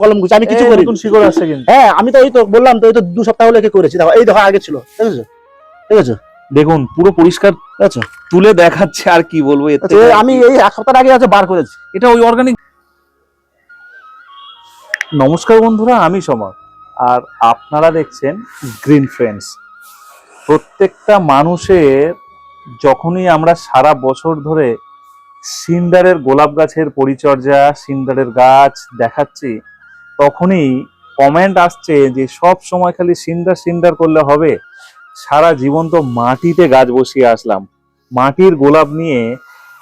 কলম গুছি আমি কিছু করি শিকড় আসছে কিন্তু। হ্যাঁ আমি তো এই তো বললাম তো এই তো দু সপ্তাহ হলে করেছি। দেখো এই দেখো আগে ছিল ঠিক আছে ঠিক আছে দেখুন পুরো পরিষ্কার আছে তুলে দেখাচ্ছে আর কি বলব এর আচ্ছা, আমি এই এক সপ্তাহ আগে আছে বার করেছি। এটা ওই অর্গানিক নমস্কার বন্ধুরা আমি সমর আর আপনারা দেখছেন গ্রিন ফ্রেন্ডস প্রত্যেকটা মানুষের যখনই আমরা সারা বছর ধরে সিন্ডারের গোলাপ গাছের পরিচর্যা সিন্ডারের গাছ দেখাচ্ছি তখনই কমেন্ট আসছে যে সব সময় খালি সিন্ডার সিন্ডার করলে হবে। সারা জীবন তো মাটিতে গাছ বসিয়ে আসলাম। মাটির গোলাপ নিয়ে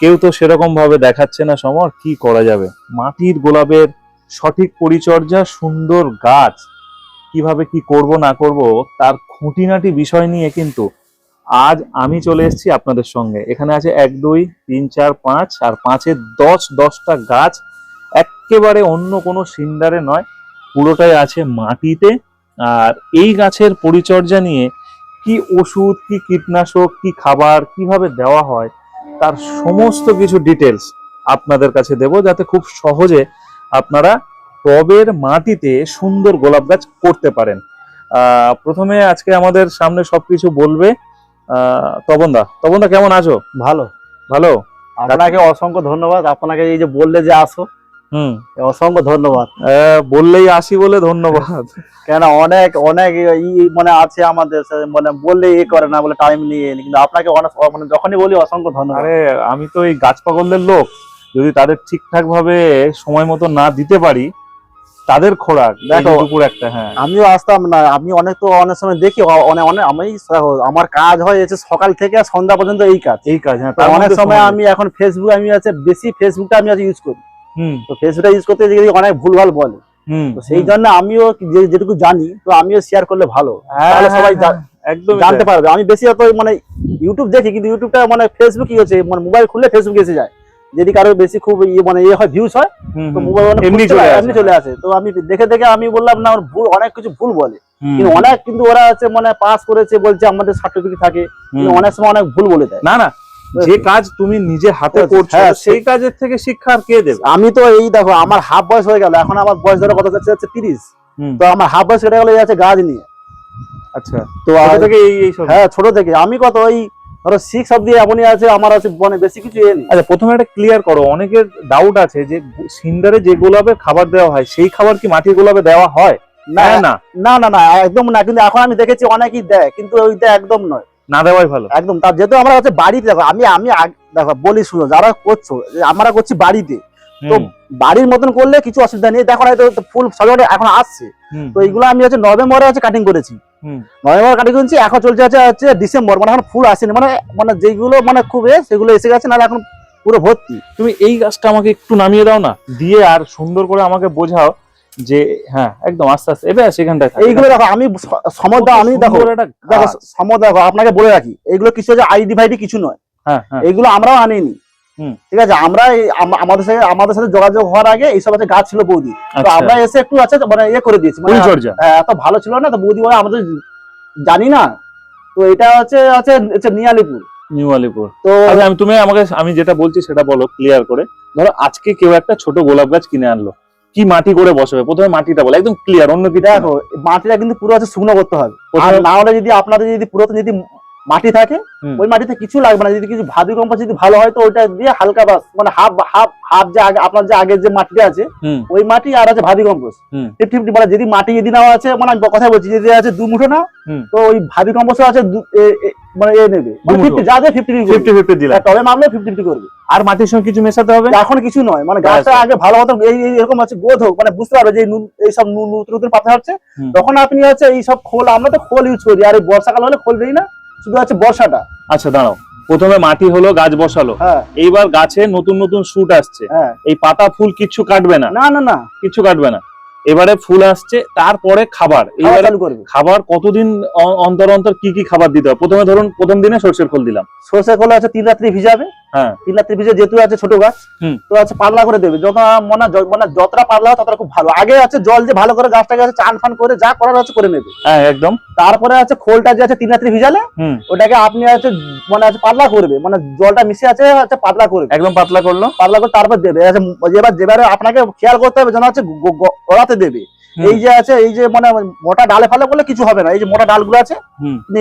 কেউ তো সেরকম ভাবে দেখাচ্ছে না সমর, কি করা যাবে? মাটির গোলাপের সঠিক পরিচর্যা, সুন্দর গাছ, কীভাবে কি করব না করব, তার খুঁটিনাটি বিষয় নিয়ে কিন্তু আজ আমি চলে এসেছি আপনাদের সঙ্গে। এখানে আছে এক, দুই, তিন, চার, পাঁচ, আর পাঁচের দশ, দশটা গাছ একেবারে অন্য কোনো সিন্ডারে নয় পুরোটাই আছে মাটিতে। আর এই গাছের পরিচর্যা নিয়ে কি ওষুধ কি কীটনাশক কি খাবার কীভাবে দেওয়া হয় তার সমস্ত কিছু ডিটেলস আপনাদের কাছে দেব যাতে খুব সহজে আপনারা টবের মাটিতে সুন্দর গোলাপ গাছ করতে পারেন। প্রথমে আজকে আমাদের সামনে সবকিছু বলবে আহ, তপনদা। তপনদা কেমন আছো? ভালো। ভালো? আপনাকে অসংখ্য ধন্যবাদ। আপনাকে এই যে বললে যে আসো হুম। অসংখ্য ধন্যবাদ। বললেই আসি বলে ধন্যবাদ। কেন অনেক অনেক ই মানে আছে আমাদের মানে বললে এ করে না বলে টাইম নিয়ে কিন্তু আপনাকে অনেক মানে যখনই বলি অসংখ্য ধন্যবাদ। আরে আমি তো এই গাছ পাগলদের লোক। যদি তাদের ঠিকঠাক ভাবে সময় মতো না দিতে পারি তাদের খোরাক দেখো, দুপুর একটা হ্যাঁ। আমিও আসতাম না আমি অনেক তো অনেক সময় দেখি অনেক অনেক আমি আমার কাজ হয় হচ্ছে সকাল থেকে সন্ধ্যা পর্যন্ত এই কাজ। এই কাজ হ্যাঁ অনেক সময় আমি এখন ফেসবুক আমি আছে বেশি ফেসবুকটা আমি আজ ইউজ করি। তো ফেসবুকটা ইউজ করতে গিয়ে অনেক ভুলভাল বলে। তো সেই জন্য আমিও যেটুকু জানি তো আমিও শেয়ার করলে ভালো। হ্যাঁ, তাহলে সবাই হ্যাঁ, একদম জানতে পারবে। আমি বেশি অত মানে ইউটিউব দেখি কিন্তু ইউটিউবটা মানে ফেসবুক কি হচ্ছে মানে মোবাইল খুললে ফেসবুক এসে যায়। যদি কারও বেশি খুব ইয়ে মানে ইয়ে হয় ভিউজ হয় তো মোবাইল এমনি চলে আসে। এমনি চলে আসে। তো আমি দেখে দেখে আমি বললাম না ভুল অনেক কিছু ভুল বলে। কিন্তু অনেক কিন্তু ওরা আছে মানে পাস করেছে বলছে আমাদের সার্টিফিকেট থাকে। অনেক সময় অনেক ভুল বলে দেয়। না না যে কাজ তুমি নিজে হাতে হ্যাঁ, করছ হ্যাঁ, সেই কাজের থেকে শিক্ষা আর কে দেবে? আমি তো এই দেখো আমার হাফ বয়স হয়ে গেল এখন আমার বয়স ধরে কত যাচ্ছে হচ্ছে তিরিশ। তো আমার হাফ বয়স কেটে গেলে আছে গাছ নিয়ে। আচ্ছা তো থেকে এই এই সব? হ্যাঁ ছোট থেকে। আমি কত ওই ধরো সিক্স অব্দি এমনই আছে আমার আছে মানে বেশি কিছু এ নেই। আচ্ছা প্রথমে একটা ক্লিয়ার করো অনেকের ডাউট আছে যে সিন্ডারে যে গোলাপের খাবার দেওয়া হয় সেই খাবার কি মাটির গোলাপে দেওয়া হয়? না হ্যাঁ না? না না না একদম না কিন্তু এখন আমি দেখেছি অনেকেই দেয় কিন্তু ওইটা একদম নয়। না দেওয়াই ভালো। একদম তার যেহেতু আমরা হচ্ছে বাড়িতে দেখো আমি আমি দেখো বলি শুনো যারা করছ আমরা করছি বাড়িতে তো বাড়ির মতন করলে কিছু অসুবিধা নেই। দেখো না এই তো ফুল সজাতে এখন আসছে। তো এইগুলো আমি হচ্ছে নভেম্বরে হচ্ছে কাটিং করেছি। নভেম্বর কাটিং করেছি এখন চলছে হচ্ছে হচ্ছে ডিসেম্বর মানে এখন ফুল আসেনি। মানে মানে যেগুলো মানে খুব সেগুলো এসে গেছে না এখন পুরো ভর্তি। তুমি এই গাছটা আমাকে একটু নামিয়ে দাও না। দিয়ে আর সুন্দর করে আমাকে বোঝাও যে হ্যাঁ একদম আস্তে আস্তে। এবার সেখানটায় থাক। এইগুলো দেখো আমি আমি দেখো দেখো। দেখো আপনাকে বলে রাখি এগুলো কিছু হচ্ছে আইডি ফাইডি কিছু নয়। হ্যাঁ হ্যাঁ। এগুলো আমরাও আনিনি। ঠিক আছে আমরা আমাদের সাথে আমাদের সাথে যোগাযোগ হওয়ার আগে এইসব আছে গাছ ছিল বৌদি। তো আচ্ছা। আমরা এসে একটু আছে মানে ইয়ে করে দিয়েছি। মানে পরিচর্যা হ্যাঁ, এত ভালো ছিল না তো বৌদি বলে আমাদের জানি না। তো এটা হচ্ছে হচ্ছে হচ্ছে নিয়ালিপুর। নিউ আলিপুর। তো আচ্ছা আমি তুমি আমাকে আমি যেটা বলছি সেটা বলো ক্লিয়ার করে। ধরো আজকে কেউ একটা ছোট গোলাপ গাছ কিনে আনলো। কি মাটি করে বসবে? প্রথমে মাটিটা বলে একদম ক্লিয়ার অন্য কি দেখো। মাটিটা কিন্তু পুরো আছে শুকনো করতে হবে। আর না হলে যদি আপনাদের যদি পুরাতন যদি মাটি থাকে ওই মাটিতে কিছু লাগবে না। যদি কিছু ভাবি কম্পোস্ট যদি ভালো হয় তো ওইটা দিয়ে হালকা বাস মানে হাফ হাফ হাফ যে আগে আপনার যে আগের যে মাটিটা আছে ওই মাটি আর আছে ভাবি কম্পোস্ট ফিফটি ফিফটি মানে যদি মাটি যদি নেওয়া আছে মানে আমি কথা বলছি যদি আছে দু মুঠো না তো ওই ভাবি কম্পোস্ট আছে মানে এ নেবে। মানে। ফিফটি যা দেয় ফিফটি ফিফটি ফিফটি দিলাম। তবে মামলে ফিফটি ফিফটি করবে। আর মাটির সঙ্গে কিছু মেশাতে হবে? এখন কিছু নয়। মানে গাছটা আগে ভালো মতো এই এই এরকম আছে গোধ হোক মানে বুঝতে পারবে যে এই সব নতুন নতুন পাতা হচ্ছে। তখন আপনি হচ্ছে এই সব খোল আমরা তো খোল ইউজ করি আর এই বর্ষাকাল হলে খোল দিই না। শুধু আছে বর্ষাটা আচ্ছা দাঁড়াও। প্রথমে মাটি হলো গাছ বসালো। হ্যাঁ। এইবার গাছে নতুন নতুন শুট আসছে। হ্যাঁ। এই পাতা ফুল কিচ্ছু কাটবে না? না না না। কিচ্ছু কাটবে না? এবারে ফুল আসছে তারপরে খাবার। এবারে খাবার কতদিন অন্তর অন্তর কি কি খাবার দিতে হবে? প্রথমে ধরুন প্রথম দিনে সর্ষের খোল দিলাম। সর্ষে খোলা আছে তিন রাত্রি ভিজাবে। হ্যাঁ। তিন রাত্রি ভিজে যেহেতু আছে ছোট গাছ তো আছে পাতলা করে দেবে। যত মনে মানে যতটা পাতলা ততটা খুব ভালো। আগে আছে জল যে ভালো করে গাছটাকে আছে চান ফান করে যা করার আছে করে নেবে। হ্যাঁ একদম। তারপরে আছে খোলটা যে আছে তিন রাত্রি ভিজালে ওটাকে আপনি আছে মানে আছে পাতলা করবে। মানে জলটা মিশে আছে আছে পাতলা করবে। একদম পাতলা করল। পাতলা করে তারপর দেবে। আচ্ছা, এবার যেবারে আপনাকে খেয়াল করতে হবে যেন গ- গড়াতে দেবে। এই যে আছে এই যে মানে মোটা ডালে ফালে করলে কিছু হবে না। এই যে মোটা ডালগুলো আছে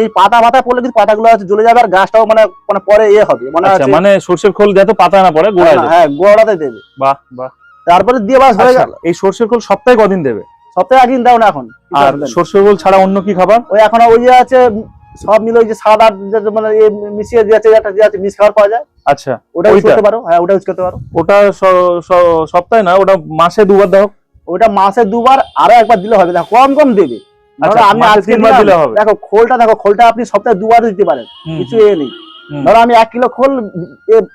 এই পাতা পাতা পড়লে কিন্তু পাতাগুলো আছে জ্বলে যাবে আর গাছটাও মানে মানে পরে ইয়ে হবে। মানে আচ্ছা মানে সর্ষের খোল যাতে পাতা না পড়ে দেবে। হ্যাঁ গোড়াতে দেবে। বাহ বাহ। তারপরে দিয়ে বাস হয়ে আচ্ছা, গেল। এই সর্ষের খোল সপ্তাহে কদিন দেবে? সপ্তাহে একদিন দাও না এখন আর সর্ষের খোল ছাড়া অন্য কি খাবার? ওই এখন ওই যে আছে সব মিলে ওই যে আট মানে মিশিয়ে যে আছে একটা যে আছে মিস খাবার পাওয়া যায়। আচ্ছা ওটা ইউজ করতে পারো হ্যাঁ ওটা ইউজ করতে পারো। ওটা সপ্তাহে না ওটা মাসে দুবার দাও। ওটা মাসে দুবার আরও একবার দিলে হবে। দেখো কম কম দেবে। ধরো আচ্ছা, আমি আজকে দিলে হবে। দেখো খোলটা দেখো খোলটা আপনি সপ্তাহে দুবার দিতে পারেন। কিছু এ নেই। ধরো আমি এক কিলো খোল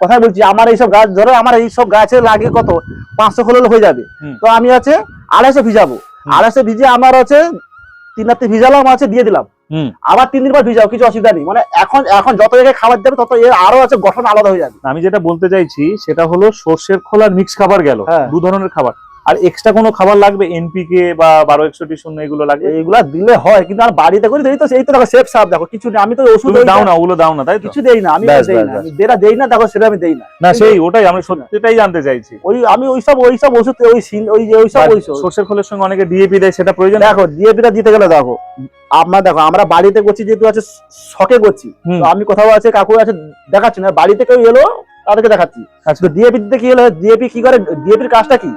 কথা বলছি আমার এইসব গাছ ধরো আমার এইসব গাছে লাগে কত? পাঁচশো খোল হয়ে যাবে। তো আমি আছে আড়াইশো ভিজাবো। আড়াইশো ভিজে আমার আছে তিন রাত্রি ভিজালাম আছে দিয়ে দিলাম। আবার তিন দিন পর ভিজাও কিছু অসুবিধা নেই। মানে এখন এখন যত জায়গায় খাবার দেবে তত এর আরও আছে গঠন আলাদা হয়ে যাবে। আমি যেটা বলতে চাইছি সেটা হলো সর্ষের খোল আর মিক্স খাবার গেল। হ্যাঁ। দু ধরনের খাবার। আর এক্সট্রা কোনো খাবার লাগবে? এনপিকে বা বারো একষট্টি শূন্য এগুলো লাগবে? এইগুলা দিলে হয় কিন্তু আর বাড়িতে করি এই তো এই তো দেখো সেফ সাপ দেখো কিছু নেই। আমি তো ওষুধ দাও না ওগুলো দাও না তাই কিছু দেই না আমি দেই না। যেটা দেই না দেখো সেটা আমি দেই না। না সেই ওটাই আমি সত্যিটাই জানতে চাইছি। ওই আমি ওইসব ওইসব ওষুধ ওই সিন ওই যে ওইসব বা ওইসব সর্ষের খোলের সঙ্গে অনেকে ডিএপি দেয় সেটা প্রয়োজন দেখো ডিএপিটা দিতে গেলে দেখো আপনার দেখো আমরা বাড়িতে করছি যেহেতু আছে শখে করছি। আমি কোথাও আছে কাকু আছে দেখাচ্ছি না। বাড়িতে কেউ এলো তাদেরকে দেখাচ্ছি। আচ্ছা। ডিএপি দিতে কি হলো? ডিএপি কি করে? ডিএপির কাজটা কি?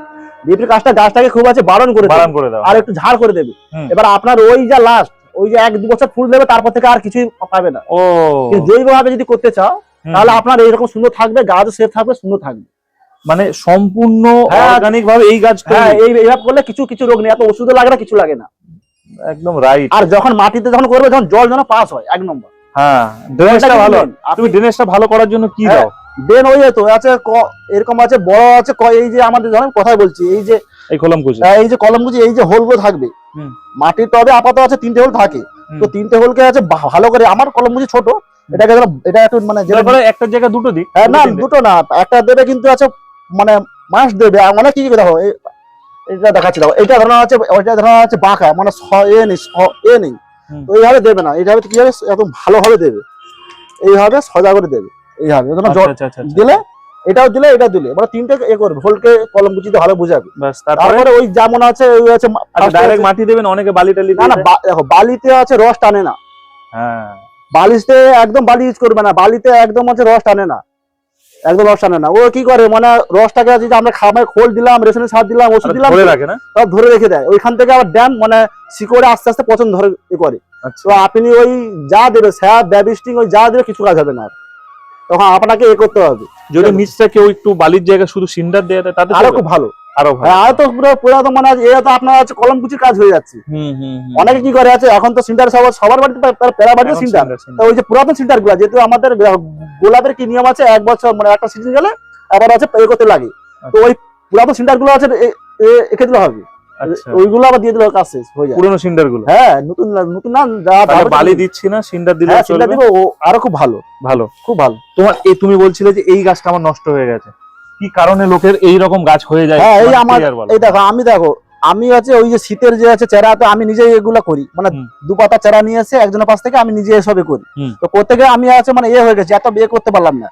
ডিএপির কাজটা গাছটাকে খুব আছে বারণ করে বারণ করে দাও। আর একটু ঝাড় করে দেবে। এবার আপনার ওই যা লাস্ট ওই যে এক দু বছর ফুল দেবে তারপর থেকে আর কিছুই পাবে না। ও। কিন্তু জৈব ভাবে যদি করতে চাও তাহলে আপনার এইরকম সুন্দর থাকবে গাছও সেফ থাকবে সুন্দর থাকবে। মানে সম্পূর্ণ হ্যাঁ। অর্গানিক ভাবে এই গাছ হ্যাঁ এই এইভাবে করলে কিছু কিছু রোগ নেই এত ওষুধও লাগে না কিছু লাগে না। একদম রাইট আর যখন মাটিতে যখন করবে যখন জল যেন পাস হয় এক নম্বর। হ্যাঁ ড্রেনেজটা ভালো। তুমি ড্রেনেজটা ভালো করার জন্য কি হ্যাঁ। দাও? দেন ওই তো আছে এরকম আছে বড় আছে এই যে আমাদের ধরেন কথাই বলছি এই যে এই কলম কুচি আহ, এই যে কলম গুজি এই যে হোলগুলো থাকবে। হুম। মাটির টবে আপাতত আছে তিনটে হোল থাকে। তো তিনটে হোলকে আছে ভালো করে আমার কলম গুজি ছোট এটাকে ধরো এটা একটু মানে একটা জায়গা দুটো দিক হ্যাঁ, না দুটো না একটা দেবে কিন্তু আছে মানে মাস দেবে মানে কি কি দেখো এটা দেখাচ্ছি দেখো এটা ধরো আছে ওইটা ধরো আছে বাঁকা মানে স- এ নেই এ নেই। তো এইভাবে দেবে না এইভাবে কি হবে একদম ভালোভাবে দেবে। এইভাবে সজা করে দেবে। ধরো আচ্ছা, জল আচ্ছা, আচ্ছা, আচ্ছা। দিলে এটাও দিলে এটা দিলে। মানে তিনটে এ করবে। হোলকে কলম গুচিতে ভালো বুঝাবে। তারপরে? ওই যেমন আছে ওই আছে ডাইরেক্ট মাটি দেবেন অনেকে বালি টালি না না দেখো বালিতে আছে রস টানে না। হ্যাঁ। বালিতে একদম বালি ইউজ করবে না। বালিতে একদম আছে রস টানে না। একদম রস টানে না। ও কি করে? মানে রসটাকে আছে যে আমরা খামায় খোল দিলাম রেশনের সার দিলাম ওষুধ দিলাম ধরে রাখে না? সব ধরে রেখে দেয়। ওইখান থেকে আবার ড্যাম মানে শিকড়ে আস্তে আস্তে পছন্দ ধরে এ করে। তো আপনি ওই যা দেবে স্যাপ ব্যাবিস্টিং ওই যা দেবে কিছু কাজ হবে না আর। তখন আপনাকে এ করতে হবে। যদি নিচটা কেউ একটু বালির জায়গায় শুধু সিন্ডার দেয় তাতে আরও খুব ভালো। আরও ভালো। হ্যাঁ আর তো পুরো পুরো তো মানে এ তো আপনার আছে কলম কুচির কাজ হয়ে যাচ্ছে। অনেকে কি করে আছে এখন তো সিন্টার সবার সবার বাড়িতে তার- পেরা বাড়িতে সিন্টার সিন্ডার, সিন্ডার। তো ওই যে পুরাতন সিন্টারগুলা যেহেতু আমাদের গোলাপের কি নিয়ম আছে এক বছর মানে একটা সিজন গেলে আবার আছে পে করতে লাগে। তো ওই পুরাতন সিন্টারগুলো আছে এ- এ- দিলে হবে। আচ্ছা ওইগুলো আবার দিয়ে দিলে কাছে হয়ে যায়। পুরনো সিন্ডারগুলো? হ্যাঁ নতুন নতুন না বালি দিচ্ছি না সিন্ডার দিলে হ্যাঁ সিন্টার দিব ও আরও খুব ভালো। ভালো। খুব ভালো। তোমার এই তুমি বলছিলে যে এই গাছটা আমার নষ্ট হয়ে গেছে। কি কারণে লোকের এই রকম গাছ হয়ে যায়? হ্যাঁ এই আমার এই দেখো আমি দেখো আমি আছে ওই যে শীতের যে আছে চেরাতে আমি নিজেই এগুলো করি। মানে। দু পাতা চেরা নিয়ে এসে একজনের পাশ থেকে আমি নিজে এসবে করি। তো করতে গিয়ে আমি আছে মানে ইয়ে হয়ে গেছে এত বিয়ে করতে পারলাম না।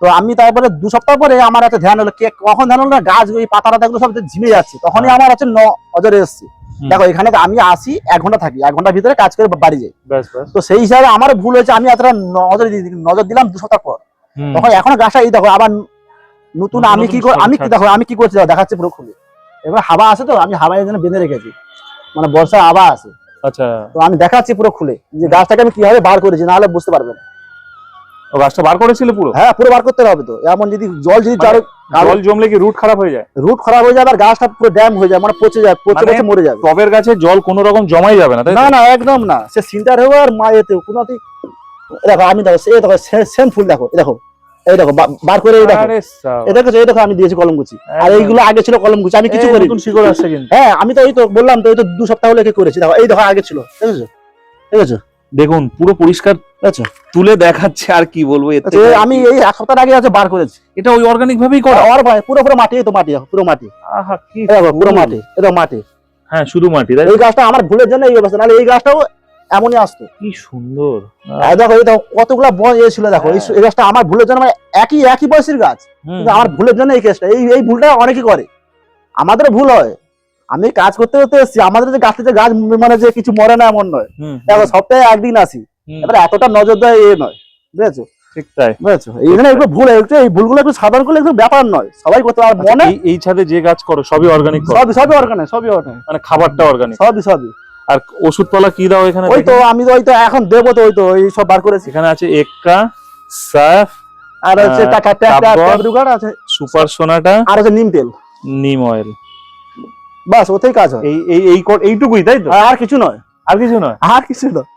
তো আমি তারপরে দু সপ্তাহ পরে আমার আছে ধ্যান হলো কে কখন ধ্যান হলো না গাছ ওই পাতা টাতাগুলো সব ঝিমে যাচ্ছে। তখনই হ্যাঁ। আমার আছে ন- নজরে এসছে। দেখো এখানে তো আমি আসি এক ঘণ্টা থাকি এক ঘণ্টার ভিতরে কাজ করে বাড়ি যাই। তো সেই হিসাবে আমার ভুল হয়েছে আমি এতটা নজর নজর দিলাম দু সপ্তাহ পর। তখন এখন গাছটা এই দেখো আবার নতুন আমি কি আমি কি দেখো আমি কি করছি দেখো, দেখাচ্ছি পুরো খুলে। এবার হাওয়া আছে তো আমি হাওয়ায় জন্য বেঁধে রেখেছি। মানে বর্ষায় হাওয়া আছে। আচ্ছা। তো আমি দেখাচ্ছি পুরো খুলে যে গাছটাকে আমি কীভাবে বার করেছি নাহলে বুঝতে পারবেন। ও গাছটা বার করেছিল পুরো? হ্যাঁ পুরো বার করতে হবে তো। এমন যদি জল যদি মানে জল জমলে কি রুট খারাপ হয়ে যায়? রুট খারাপ হয়ে যাবে আর গাছটা পুরো ড্যাম হয়ে যায় মানে পচে যায় পচে মানে- পচে মরে যাবে। টবের গাছে জল কোনো রকম জমাই যাবে না না না একদম না। সে সিন্টার হোক আর মা এতে কোনো দেখো আমি দেখো সে দেখো সেম ফুল দেখো দেখো। এই দেখো বার করে এই দেখো। এই দেখো আমি দিয়েছি কলম গুছি আর এইগুলো আগে ছিল কলম গুছি আমি কিছু করি শিকড় আসছে কিন্তু। হ্যাঁ আমি তো তো বললাম তো তো দু সপ্তাহ লেগে করেছি। দেখো এই দেখো আগে ছিল। দেখেছ? দেখেছ? দেখুন পুরো পরিষ্কার। দেখেছ? তুলে দেখাচ্ছে আর কি বলব আচ্ছা, আর আমি এই এক সপ্তাহ আগে আছে বার করেছি। এটা ওই অর্গানিক ভাবেই করা? আর ভাই পুরো পুরো মাটি তো মাটি পুরো মাটি। আহা কি পুরো। মাটি দেখো মাটি। হ্যাঁ শুধু মাটি এই গাছটা আমার ভুলের জন্য এই অবস্থা। নাহলে এই গাছটাও এমনই আসতো। কি সুন্দর। দেখো এই দেখো কতগুলা বন এ ছিল দেখো। এই হ্যাঁ। গাছটা আমার ভুলের জন্য মানে একই একই বয়সের গাছ। কিন্তু আমার ভুলের জন্য এই কেসটা এই এই ভুলটা অনেকেই করে। আমাদেরও ভুল হয়। আমি কাজ করতে করতে এসেছি আমাদের যে গাছে যে গাছ মানে যে কিছু মরে না এমন নয়। দেখো সপ্তাহে একদিন আসি। এবার এতটা নজর দেয় এ নয়। বুঝেছ? ঠিক তাই। বুঝেছ? এইখানে একটু ভুল একটু এই ভুলগুলো একটু সাধারণ করলে একটু ব্যাপার নয়। সবাই করতে পারে আচ্ছা, মনে এই- এই ছাদে যে গাছ করো সবই অর্গানিক সবই মানে খাবারটা অর্গানিক সবই সবই। আর ওষুধপালা কি দাও এখানে ওই তো আমি তো ওই তো এখন দেবো তো ওই তো এই সব বার করেছি। এখানে আছে এক্কা সাফ আর হচ্ছে আহ, টাকা কাপড়। আছে। সুপার সোনাটা আর হচ্ছে নিম তেল। নিম অয়েল বাস ওতেই কাজ হয়। এই এই এই এইটুকুই তাই তো? আর- কিছু নয়। আর কিছু নয়? আর কিছু নয়।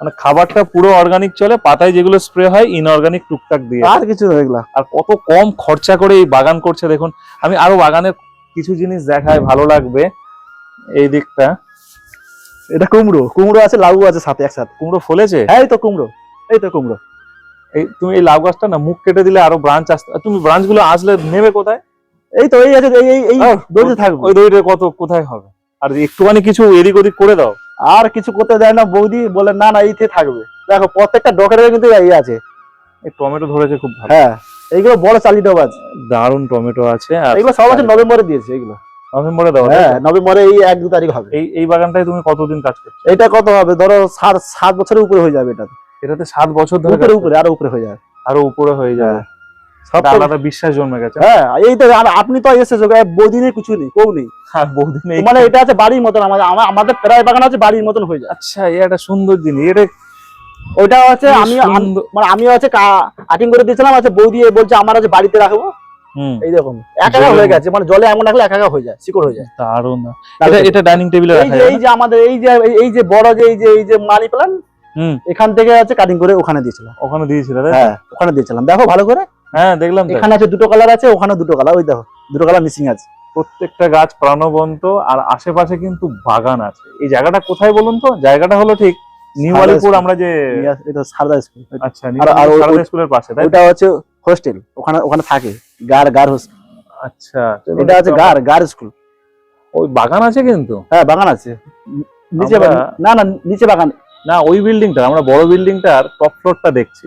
মানে খাবারটা পুরো অর্গানিক চলে পাতায় যেগুলো স্প্রে হয় ইনঅর্গানিক টুকটাক দিয়ে। আর কিছু এগুলা। আর কত কম খরচা করে এই বাগান করছে দেখুন। আমি আরও বাগানের কিছু জিনিস দেখায় ভালো লাগবে। এই দিকটা। এটা কুমড়ো কুমড়ো আছে লাউ আছে সাথে একসাথে। কুমড়ো ফলেছে? এই তো কুমড়ো এই তো কুমড়ো। এই তুমি এই লাউ গাছটা না মুখ কেটে দিলে আরও ব্রাঞ্চ আসতে তুমি ব্রাঞ্চগুলো আসলে নেবে কোথায়? এই তো এই আছে এই এই দৌড়তে থাকব। ওই দইটা কত কোথায় হবে? আর একটুখানি কিছু এদিক ওদিক করে দাও। আর কিছু করতে দেয় না বৌদি বলে না না এইতে থাকবে। দেখো প্রত্যেকটা ডকের কিন্তু এই আছে। এই টমেটো ধরেছে খুব ভালো। হ্যাঁ এইগুলো বড় চালি ডব আছে। দারুণ টমেটো আছে আর এগুলো সব আছে নভেম্বরে দিয়েছে এগুলো নভেম্বরে দাও হ্যাঁ নভেম্বরে এই এক দু তারিখ হবে। এই এই বাগানটায় তুমি কতদিন কাজ করছ? এটা কত হবে? ধরো সাত সাত বছরের উপরে হয়ে যাবে এটা এটাতে সাত বছর ধরে উপরে উপরে আরও উপরে হয়ে যাবে। আরও উপরে হয়ে যাবে। সব আলাদা বিশ্বাস জন্মে গেছে। হ্যাঁ এই তো আর আপনি তো এসেছ বৌদিনে কিছু নেই কেউ নেই। আর বহুদিন মানে এটা আছে বাড়ির মতন আমাদের আমাদের প্রায় বাগান আছে বাড়ির মতন হয়ে যায়। আচ্ছা এটা সুন্দর জিনিস। এটা ওইটা হচ্ছে আমি মানে আমি হচ্ছে কাটিং করে দিয়েছিলাম আছে বৌদি বলছে আমার আছে বাড়িতে রাখব। হুম। এই একা একা হয়ে গেছে মানে জলে এমন রাখলে একা হয়ে যায় শিকড় হয়ে যায়। দারুণ এটা এটা ডাইনিং টেবিলে রাখা এই যে আমাদের এই যে এই- যে বড় যে এই যে এই যে মানি এখান থেকে আছে কাটিং করে ওখানে দিয়েছিলাম। ওখানে দিয়েছিল হ্যাঁ ওখানে দিয়েছিলাম। দেখো ভালো করে। হ্যাঁ দেখলাম এখানে আছে দুটো কালার আছে ওখানে দুটো কালার ওই দেখো দুটো কালার মিসিং আছে। প্রত্যেকটা গাছ প্রাণবন্ত আর আশেপাশে কিন্তু বাগান আছে। এই জায়গাটা কোথায় বলুন তো? জায়গাটা হলো ঠিক নিউ আলিপুর আমরা যে এটা সারদা স্কুল। আচ্ছা সারদা স্কুলের পাশে তাই হচ্ছে হোস্টেল ওখানে ওখানে থাকে গার গার হোস্টেল আচ্ছা এটা আছে গার গার স্কুল। ওই বাগান আছে কিন্তু? হ্যাঁ বাগান আছে। নিচে না না নিচে বাগান। না ওই বিল্ডিংটা আমরা বড় বিল্ডিংটার টপ ফ্লোরটা দেখছি।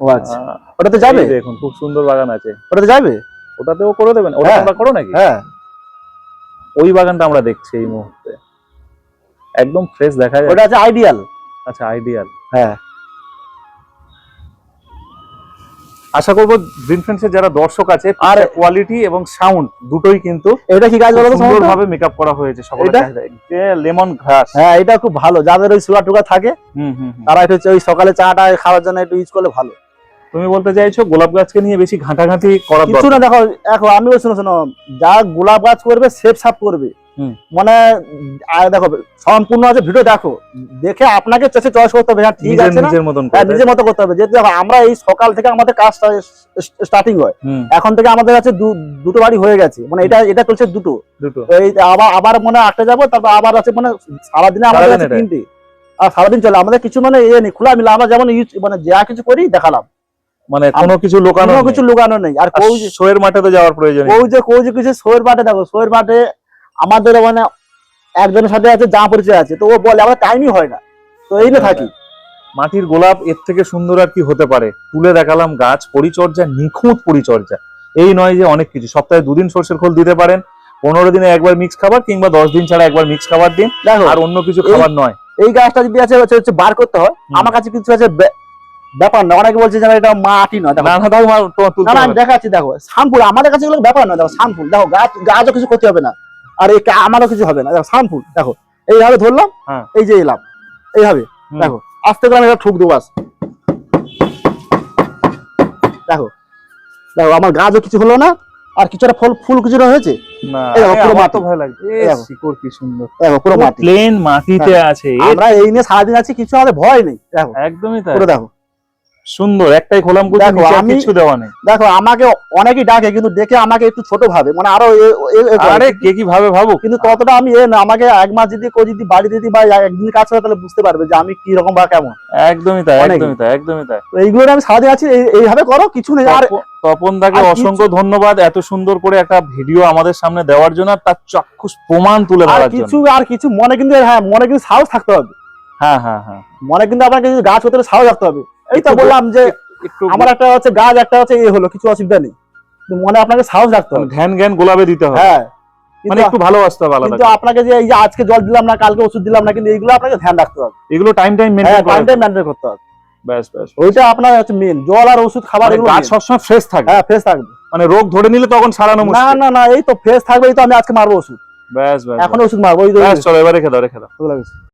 ও আচ্ছা। ওটাতে যাবে? দেখুন খুব সুন্দর বাগান আছে। ওটাতে যাবে? ওটাতেও করে দেবেন? ওটা আমরা তোমরা করো নাকি? হ্যাঁ। ওই বাগানটা আমরা দেখছি এই মুহূর্তে। একদম ফ্রেশ দেখা যায়। ওটা আছে আইডিয়াল আচ্ছা আইডিয়াল হ্যাঁ। আশা করব গ্রিন ফ্রেন্ডস যারা দর্শক আছে আর কোয়ালিটি এবং সাউন্ড দুটোই কিন্তু এটা কি গাছ বলো তো সুন্দর সুন্দর ভাবে মেকআপ করা হয়েছে সকলের এটা? লেমন ঘাস হ্যাঁ এটা খুব ভালো যাদের ওই সুগার টুগার থাকে হুম হুম হুম। তারা একটু হচ্ছে ওই সকালে চাটা খাওয়ার জন্য একটু ইউজ করলে ভালো তুমি বলতে চাইছো গোলাপ গাছকে নিয়ে বেশি ঘাঁটাঘাঁটি করার কিছু না দেখো দেখো আমিও শোনো শোনো যা গোলাপ গাছ করবে সেফ সাফ করবে। মানে দেখো সম্পূর্ণ আছে ভিডিও দেখো। দেখে আপনাকে চেষ্টা চয়েস করতে হবে হ্যাঁ ঠিক আছে নিজের মতন হ্যাঁ, নিজের মতো করতে হবে। যেহেতু দেখো আমরা এই সকাল থেকে আমাদের কাজ স্টার্টিং হয়। এখন থেকে আমাদের কাছে দুটো বাড়ি হয়ে গেছে। মানে এটা এটা চলছে দুটো। দুটো। এই আবার আবার মানে আটটা যাব তারপর আবার আছে মানে সারাদিনে আমাদের এটাই? তিনটে। আর সারাদিন চলে আমাদের কিছু মানে ইয়ে নেই খোলা মিলা আমরা যেমন ইউজ মানে যা কিছু করি দেখালাম। মানে কোনো কিছু লোকানো কিছু লুকানো নেই। আর কৌ যে শোয়ের মাঠে তো যাওয়ার প্রয়োজন। কৌ যে কৌ যে কিছু সোয়ের মাঠে দেখো সোয়ের মাঠে আমাদের মানে একজনের সাথে আছে যা পরিচয় আছে তো ও বলে আমার টাইমই হয় না। তো এই না থাকি। মাটির গোলাপ এর থেকে সুন্দর আর কি হতে পারে? তুলে দেখালাম গাছ পরিচর্যা নিখুঁত পরিচর্যা। এই নয় যে অনেক কিছু। সপ্তাহে দুদিন সর্ষের খোল দিতে পারেন পনেরো দিনে একবার মিক্স খাবার কিংবা দশ দিন ছাড়া একবার মিক্স খাবার দিন দেখো আর অন্য কিছু খাবার নয়। এই গাছটা যদি আছে হচ্ছে বার করতে হয় আমার কাছে কিছু আছে ব্যাপার না অনেকে বলছে যে এটা মাটি নয়। দেখো না দেখাচ্ছি দেখো শামফুল আমাদের কাছে এগুলো ব্যাপার নয়। দেখো শামফুল দেখো গাছ গাছও কিছু ক্ষতি হবে না। আর এই আমারও কিছু হবে না। দেখো শামফুল দেখো। এইভাবে ধরলাম হ্যাঁ। এই যে এলাম। এইভাবে দেখো। আস্তে করে আমি এটা ঠুক দেবো বাস। দেখো দেখো আমার গাছও কিছু হলো না আর কিছুটা ফল ফুল কিছুটা হয়েছে? না এই দেখো, আরে পুরো মাটি। তো ভয় লাগছে। এ, এই দেখো। শিকড় কি সুন্দর। দেখো পুরো মাটি। প্লেন মাটিতে আছে। এ আমরা এই নিয়ে সারাদিন আছি কিছু আমাদের ভয় নেই। দেখো। একদমই তাই। পুরো দেখো। সুন্দর একটাই খোলাম দেখো, আমি- কিছু দেওয়া নেই। দেখো আমাকে অনেকেই ডাকে কিন্তু দেখে আমাকে একটু ছোট ভাবে মানে আরও। আরে কে কি ভাবে ভাবুক? কিন্তু ততটা আমি এ না আমাকে এক মাস যদি কেউ যদি বাড়ি দিদি বা একদিন কাজ করে তাহলে বুঝতে পারবে যে আমি কি রকম বা কেমন। একদমই তাই একদমই তাই একদমই তাই। এইগুলো আমি সারাদিন আছি এই- এইভাবে করো কিছু নেই। আর তপন দাকে অসংখ্য ধন্যবাদ এত সুন্দর করে একটা ভিডিও আমাদের সামনে দেওয়ার জন্য তার চাক্ষুষ প্রমাণ তুলে ধরার কিছু জন্য। আর কিছু মনে কিন্তু হ্যাঁ মনে কিন্তু সাহস থাকতে হবে। হ্যাঁ হ্যাঁ হ্যাঁ। মনে কিন্তু আপনাকে গাছ হতে সাহস রাখতে হবে। বললাম যে আমার একটা হচ্ছে গাছ একটা হচ্ছে এ হলো কিছু অসুবিধা নেই। মনে আপনাকে সাহস রাখতে হবে। ধ্যান জ্ঞান গোলাপে দিতে হবে। হ্যাঁ। মানে একটু ভালোবাসতে হবে কিন্তু আপনাকে যে এই যে আজকে জল দিলাম না কালকে ওষুধ দিলাম না কিন্তু এইগুলো আপনাকে ধ্যান রাখতে হবে। এগুলো time time maintain time time maintain করতে হবে। ব্যাস ব্যাস। ওইটা আপনার হচ্ছে মেন জল আর ওষুধ খাবার মানে এগুলো গাছ সবসময় ফ্রেশ থাকে। হ্যাঁ ফ্রেশ থাকবে। মানে রোগ ধরে নিলে তখন সারানো না মুশকিল। না না এই তো ফ্রেশ থাকবে এই তো আমি আজকে মারবো ওষুধ। ব্যাস ব্যাস এখন ওষুধ মারবো ওই চলো এবার রেখে দাও রেখে দাও ওগুলো